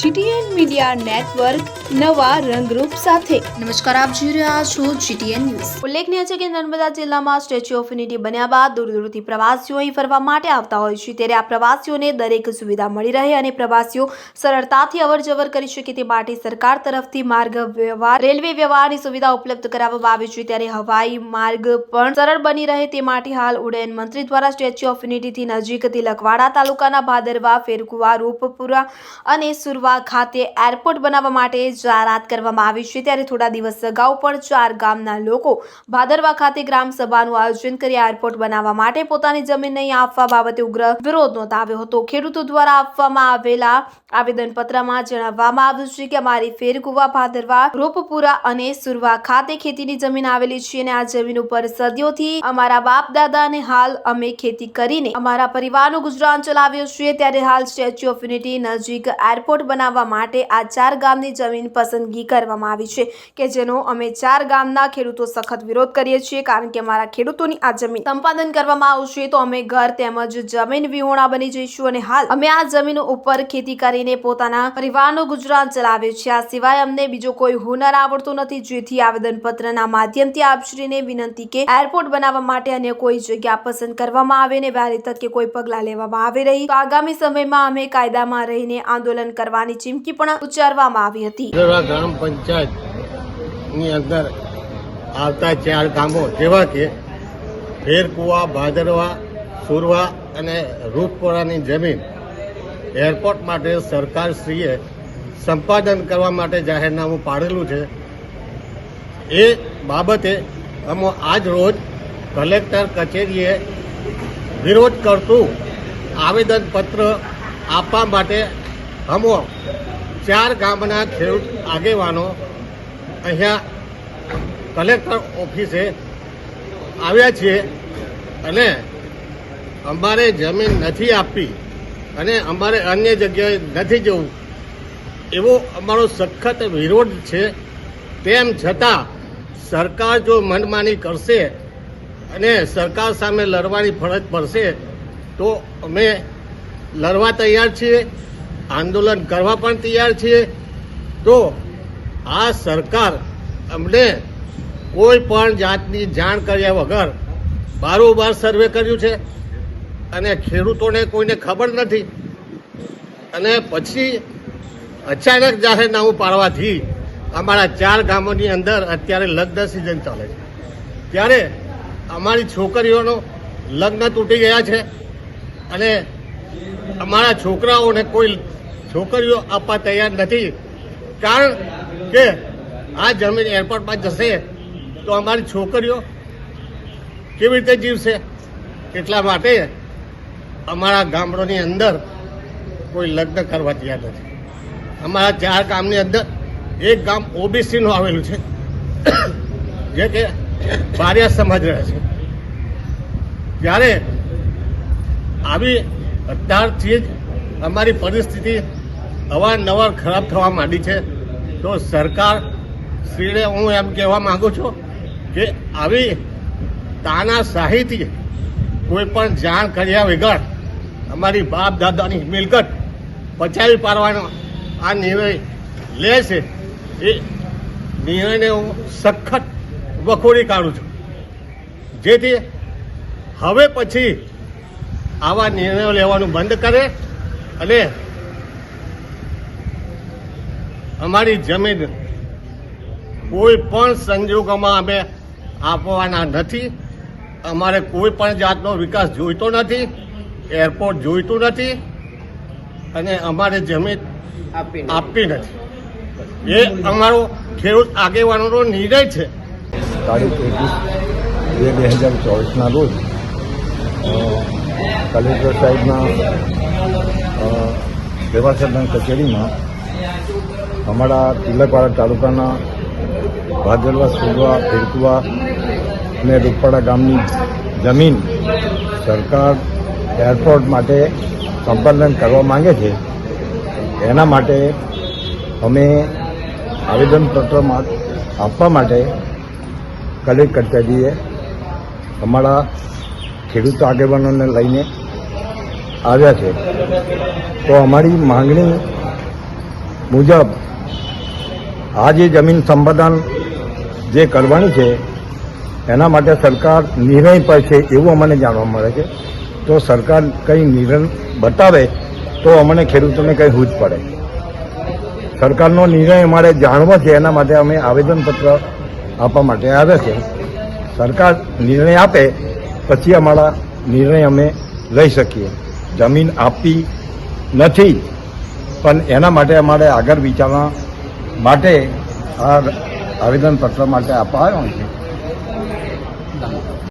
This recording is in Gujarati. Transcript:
જીટીએન મીડિયા નેટવર્ક નવા રંગરૂપ સાથે. નમસ્કાર, આપ જોઈ રહ્યા છો જીટીએન ન્યૂઝ. ઉલ્લેખનીય છે કે નર્મદા જિલ્લામાં સ્ટેચ્યુ ઓફ યુનિટી બન્યા બાદ દૂર દૂરથી પ્રવાસીઓ અહીં ફરવા માટે આવતા હોય છે. ત્યારે આ પ્રવાસીઓને દરેક સુવિધા મળી રહે અને પ્રવાસીઓ સરળતાથી અવર જવર કરી શકે તે માટે સરકાર તરફથી માર્ગ વ્યવહાર, રેલવે વ્યવહારની સુવિધા ઉપલબ્ધ કરાવવામાં આવી છે. ત્યારે હવાઈ માર્ગ પણ સરળ બની રહે તે માટે હાલ ઉડ્ડયન મંત્રી દ્વારા સ્ટેચ્યુ ઓફ યુનિટીથી નજીક તિલકવાડા તાલુકાના ભાદરવા, ફેરકુવા, રૂપપુરા અને સુરવા ખાતે એરપોર્ટ બનાવવા માટે જાહેરાત કરવામાં આવી છે. ત્યારે થોડા દિવસ અગાઉ પણ ચાર ગામના લોકો ભાદરવા ખાતે ગ્રામ સભાનું આયોજન કરી એરપોર્ટ બનાવવા માટે પોતાની જમીન નહીં આપવા બાબતે ઉગ્ર વિરોધ નોંધાવ્યો હતો. ખેડૂતો દ્વારા આપવામાં આવેલા આવેદનપત્રમાં જણાવવામાં આવ્યું છે કે અમારી ફેરકુવા ભાદરવા, રૂપપુરા અને સુરવા ખાતે ખેતીની જમીન આવેલી છે અને આ જમીન ઉપર સદીઓથી અમારા બાપ દાદા અને હાલ અમે ખેતી કરીને અમારા પરિવારનું ગુજરાન ચલાવ્યું છે. ત્યારે હાલ સ્ટેચ્યુ ઓફ યુનિટી નજીક એરપોર્ટ બનાવવા માટે આ ચાર ગામની જમીન પસંદગી કરવામાં આવી છે કે જેનો અમે ચાર ગામના ખેડૂતો સખત વિરોધ કરીએ છીએ કારણ કે અમારા ખેડૂતોની આ જમીન સંપાદન કરવામાં આવશે તો અમે ઘર તેમજ જમીન વિહોણા બની જઈશું અને હાલ અમે આ જમીન ઉપર ખેતી કરીને પોતાના પરિવારનું ગુજરાન ચલાવે છે આ સિવાય અમને બીજો કોઈ હુનર આવડતો નથી. જેથી આવેદનપત્રના માધ્યમથી આપશ્રીને વિનંતી કે એરપોર્ટ બનાવવા માટે અન્ય કોઈ જગ્યા પસંદ કરવામાં આવે ને વહેલી તકે કોઈ પગલાં લેવામાં આવે રહી. તો આગામી સમયમાં અમે કાયદામાં રહીને આંદોલન કરવાની ચીમકી પણ ઉચ્ચારવામાં આવી હતી. ગ્રામ ગ્રામ પંચાયતની અંદર આવતા ચાર ગામો જેવા કે ફેરકુવા ભાદરવા, સુરવા અને રૂપપોરાની જમીન એરપોર્ટ માટે સરકારશ્રીએ સંપાદન કરવા માટે જાહેરનામું પાડેલું છે. એ બાબતે અમે આજ રોજ કલેક્ટર કચેરીએ વિરોધ કરતું આવેદનપત્ર આપવા માટે અમો ચાર ગામના ખેડૂત આગેવાનો અહીંયા કલેક્ટર ઓફિસે આવ્યા છીએ અને અમારે જમીન નથી આપવી અને અમારે અન્ય જગ્યાએ નથી જવું. એવો અમારો સખત વિરોધ છે. તેમ છતાં સરકાર જો મનમાની કરશે અને સરકાર સામે લડવાની ફરજ પડશે, તો અમે લડવા તૈયાર છીએ. આંદોલન કરવા પણ તૈયાર છીએ, તો આ સરકાર અમને કોઈ પણ જાતની જાણ કર્યા વગર બારોબાર સર્વે કર્યું છે અને ખેડૂતોને કોઈને ખબર નથી. અને પછી અચાનક જાહેરનામું પાડવાથી અમારા ચાર ગામોની અંદર અત્યારે લગ્ન સિઝન ચાલે છે. ત્યારે અમારી છોકરીઓનો લગ્ન તૂટી ગયા છે અને અમારા છોકરાઓને કોઈ છોકરીઓ આપવા તૈયાર નથી. કારણ કે આ જમીન એરપોર્ટમાં જશે તો અમારી છોકરીઓ કેવી રીતે જીવશે? એટલા માટે અમારા ગામડોની અંદર કોઈ લગ્ન કરવા તૈયાર નથી. અમારા ચાર ગામની અંદર એક ગામ ઓબીસીનું આવેલું છે. જે કે બારિયા સમાજ રહે છે. ત્યારે આવી અત્યારથી જ અમારી પરિસ્થિતિ અવારનવાર ખરાબ થવા માંડી છે. તો સરકાર શ્રીને હું એમ કહેવા માગું છું કે આવી તાનાશાહીથી કોઈ પણ જાણ કર્યા વગર અમારી બાપ દાદાની મિલકત પચાવી પાડવાનો આ નિર્ણય લે છે એ નિર્ણયને હું સખત વખોડી કાઢું છું. જેથી હવે પછી આવા નિર્ણયો લેવાનું બંધ કરે અને અમારી જમીન કોઈ પણ સંજોગોમાં અમે આપવાના નથી. અમારે કોઈ પણ જાતનો વિકાસ જોઈતો નથી એરપોર્ટ જોઈતું નથી અને અમારે જમીન આપવી નથી. એ અમારો ખેડૂત આગેવાનોનો નિર્ણય છે. તારીખ એકવીસ બે બે હજાર ચોવીસના રોજ કલેક્ટર સાહેબના સેવા સદન કચેરીમાં અમારા તિલકવાડા તાલુકાના ભાદરવા સુરવા, ફેરકુવા અને રૂપાડા ગામની જમીન સરકાર એરપોર્ટ માટે સંપાદન કરવા માંગે છે. એના માટે અમે આવેદનપત્ર આપવા માટે કલેક્ટ કચેરીએ અમારા ખેડૂત આગેવાનોને લઈને આવ્યા છે. તો અમારી માંગણી મુજબ આ જે જમીન સંપાદન જે કરવાની છે, એના માટે સરકાર નિર્ણય પર છે એવું અમને જાણવા મળે છે. તો સરકાર કંઈ નિર્ણય બતાવે, તો અમને ખેડૂતોને કંઈ હૂજ પડે. સરકારનો નિર્ણય અમારે જાણવો છે, એના માટે અમે આવેદનપત્ર આપવા માટે આવ્યા છે. સરકાર નિર્ણય આપે, પછી અમારા નિર્ણય અમે લઈ શકીએ. જમીન આપવી નથી, પણ એના માટે અમારે આગળ વિચારવા માટે આ આવેદનપત્ર માટે આવ્યો છે.